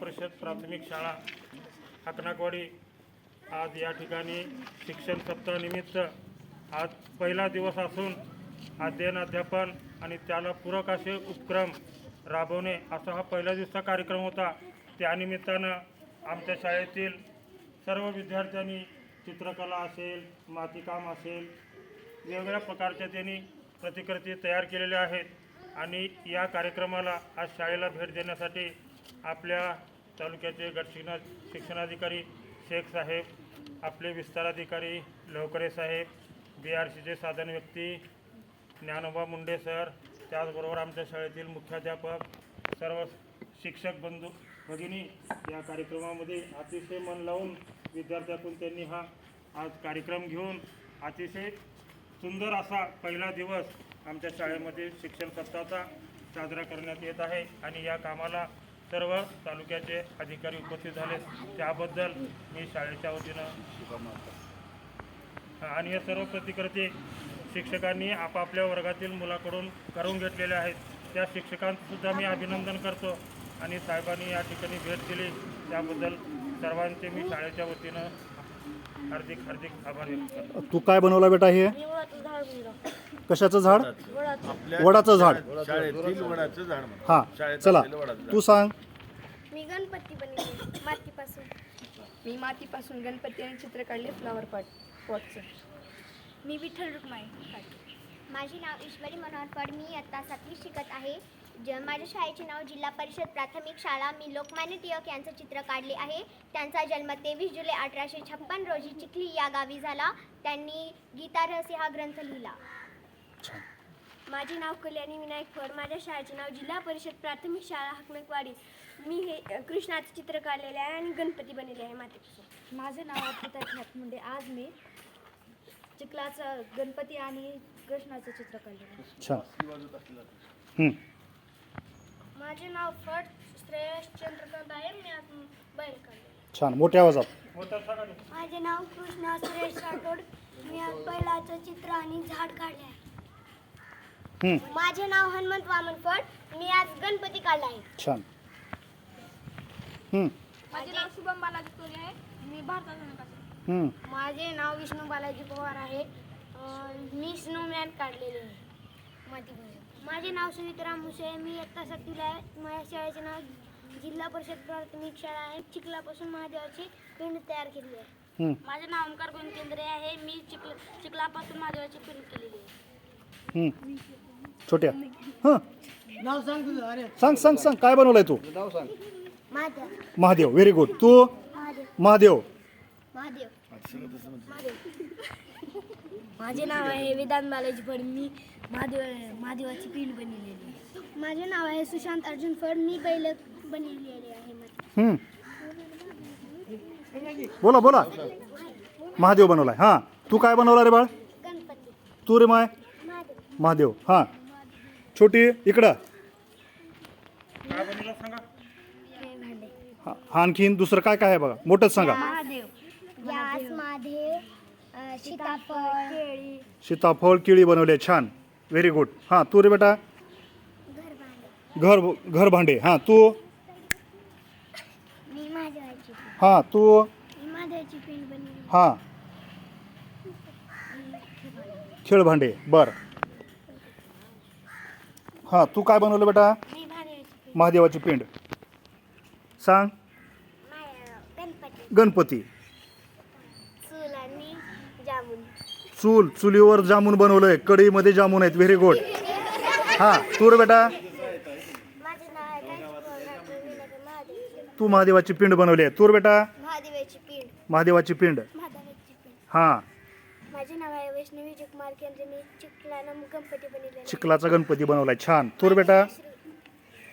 परिषद प्राथमिक शाळा हकनाकवाडी आज या ठिकाणी शिक्षण सप्ताहानिमित्त आज पहिला दिवस असून अध्ययन अध्यापन आणि त्याला पूरक असे उपक्रम राबवणे असा हा पहिल्या दिवसाचा कार्यक्रम होता. त्यानिमित्तानं आमच्या शाळेतील सर्व विद्यार्थ्यांनी चित्रकला असेल मातीकाम असेल वेगवेगळ्या प्रकारच्या त्यांनी प्रतिकृती तयार केलेल्या आहेत आणि या कार्यक्रमाला आज शाळेला भेट देण्यासाठी आपल्या तालुक्याचे गटशिक्षणा शिक्षणाधिकारी शेख साहेब आपले विस्ताराधिकारी लवकरे साहेब बी आर सीचे साधन व्यक्ती ज्ञानोबा मुंडे सर त्याचबरोबर आमच्या शाळेतील मुख्याध्यापक सर्व शिक्षक बंधू भगिनी या कार्यक्रमामध्ये अतिशय मन लावून विद्यार्थ्यातून त्यांनी हा आज कार्यक्रम घेऊन अतिशय सुंदर असा पहिला दिवस आमच्या शाळेमध्ये शिक्षण सप्ताहाचा साजरा करण्यात येत आहे. आणि या कामाला सर्व तालुक्याचे अधिकारी उपस्थित झाले. त्याबद्दल मी शाळेच्या वतीनं आणि हे सर्व प्रतिकृती शिक्षकांनी आपापल्या वर्गातील मुलाकडून करून घेतलेल्या आहेत. त्या शिक्षकांसुद्धा मी अभिनंदन करतो आणि साहेबांनी या ठिकाणी भेट दिली. त्याबद्दल सर्वांचे मी शाळेच्या वतीनं हार्दिक हार्दिक आभार व्यक्त करतो. तू काय बनवला बेटा हे? झाड कशाचं झाड? वडाचं. आपल्या वडाचं झाड. शाळेतील वडाचं झाड म्हणा हा शाळेत चला. असलेलं वडाचं झाड. तू सांग. मी गणपती बनवले मातीपासून. मी मातीपासून गणपती आणि चित्र काढले फ्लॉवर पॉट पॉटचं मी विठ्ठल रुक्माई. माझे नाव ईश्वरी मनोहर फड मी इयत्ता सातवी शिकत आहे. ज माझ्या शाळेचे नाव जिल्हा परिषद प्राथमिक शाळा. मी लोकमान्य टिळक यांचं चित्र काढले आहे. त्यांचा जन्म तेवीस जुलै अठराशे छप्पन रोजी चिखली या गावी झाला. त्यांनी गीता रहस्य हा ग्रंथ लिहिला. माझे नाव कल्याणी विनायक फड माझ्या शाळेचे नाव जिल्हा परिषद प्राथमिक शाळा हकनकवाडी मी हे कृष्णाचे चित्र काढलेले आहे आणि गणपती बनलेले आहे मातीपासून माझे नाव अर्पिता ठाकमुंडे आज मी चिखलाचं गणपती आणि कृष्णाचं चित्र काढले छान. हं. माझे नाव फड श्रेयस चंद्रकांत आहे मी आज बैल काढले छान मोठ्या आवाजात. माझे नाव कृष्णा सुरेश राठोड मी आज बैलाचं चित्र आणि झाड काढले आहे हं. माझे नाव हनुमंत वामन फड मी आज गणपती काढला आहे. छान. हं. माझे नाव शुभम बालाजी तोरे आहे मी भारतात हं. माझे नाव विष्णू बालाजी पवार आहे अं, मी स्नोमॅन काढलेले आहे. मातीपासून माझे नाव सुमित्रा मुसे आहे. मी इयत्ता सातवीला आहे. माझ्या शाळेचे नाव जिल्हा परिषद प्राथमिक शाळा आहे. चिखलापासून महादेवाची पिंड तयार केली आहे. हं. माझे नाव ओंकार गोविंद केंद्रे आहे. मी चिखल चिखलापासून महादेवाची पिंड केलेली आहे. हं. छोट्या. हं. सांग सांग सांग काय बनवलंय तू? महादेव महादेव. व्हेरी गुड तू? महादेव. महादेव. महादेव. माझे नाव आहे वेदांत बालाजी फड. मी महादेव महादेवाची पिंड बनलेली आहे. माझे नाव आहे सुशांत अर्जुन फड. मी बैल बनलेले आहे. हं. बोला बोला. महादेव बनवलाय. हां. तू काय बनवला रे बाळ? गणपती. तू रे माय? महादेव. हां. छोटी इकडं. काय बनवलं सांगा भांडे आणखीन दुसरं काय काय आहे बघा? मोठंच सांगा. अ, सीताफळ केळी. सीताफळ केळी बनवले. छान. व्हेरी गुड हां तू रे बेटा? घर घर घर भांडे. हां तू? मी महादेवाची हां तू? मी महादेवाची पिंड बनवली. हां. खेळ भांडे. बर. हां तू काय बनवलं बेटा? मी महादेवाची महादेवाची पिंड. सांग. गणपती गणपती चूल आणि जामुन चूल चुलीवर जामून बनवलंय. कढईमध्ये जामून आहेत. व्हेरी गुड हां तू रे बेटा तू महादेवाची पिंड बनवली आहे. तू रे बेटा. महादेवाची पिंड. हां. माझे नाव आहे वैष्णवी जगमार केंद्र मी चिखलानं गणपती चिखलाचा गणपती बनवलाय. छान. तू रे बेटा.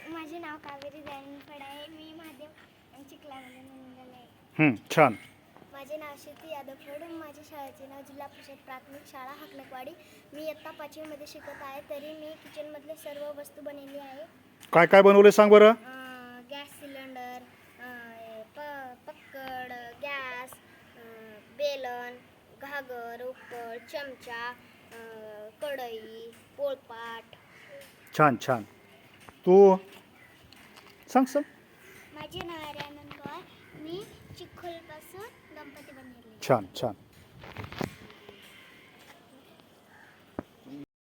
माझे नाव कावेरी आहे. मी महादेव छान. शेती यादव फड माझ्या शाळेचे नाव जिल्हा परिषद प्राथमिक शाळा हाकलकवाडी. मी इयत्ता पाचवीमध्ये शिकत आहे तरी मी किचनमधले सर्व वस्तू बनवली आहे. काय काय बनवलंय सांग बरं? अं, गॅस सिलेंडर अं, प पक्कड गॅस अं, बेलन घागर उकळ चमचा अं, कढई पोळपाट. छान छान. तू सांग सांग. माझे नाव आहे आनंद मी चिखोलपासून गणपती बनवले छान छान.